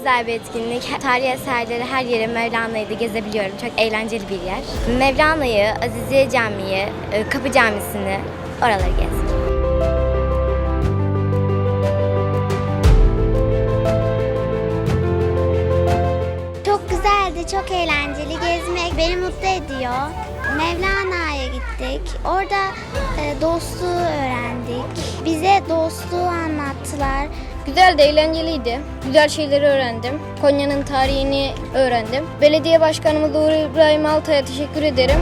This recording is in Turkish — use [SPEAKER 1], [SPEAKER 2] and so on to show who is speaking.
[SPEAKER 1] güzel bir etkinlik. Tarihi eserleri her yere Mevlana'yı da gezebiliyorum. Çok eğlenceli bir yer. Mevlana'yı, Aziziye Camii'yi, e, Kapı Camisi'ni oraları gezdim.
[SPEAKER 2] Çok güzeldi, çok eğlenceli. Gezmek beni mutlu ediyor. Mevlana'ya gittik. Orada e, dostluğu öğrendik. Bize dostluğu anlattılar.
[SPEAKER 3] Güzel de eğlenceliydi. Güzel şeyleri öğrendim. Konya'nın tarihini öğrendim. Belediye Başkanımız Uğur İbrahim Altay'a teşekkür ederim.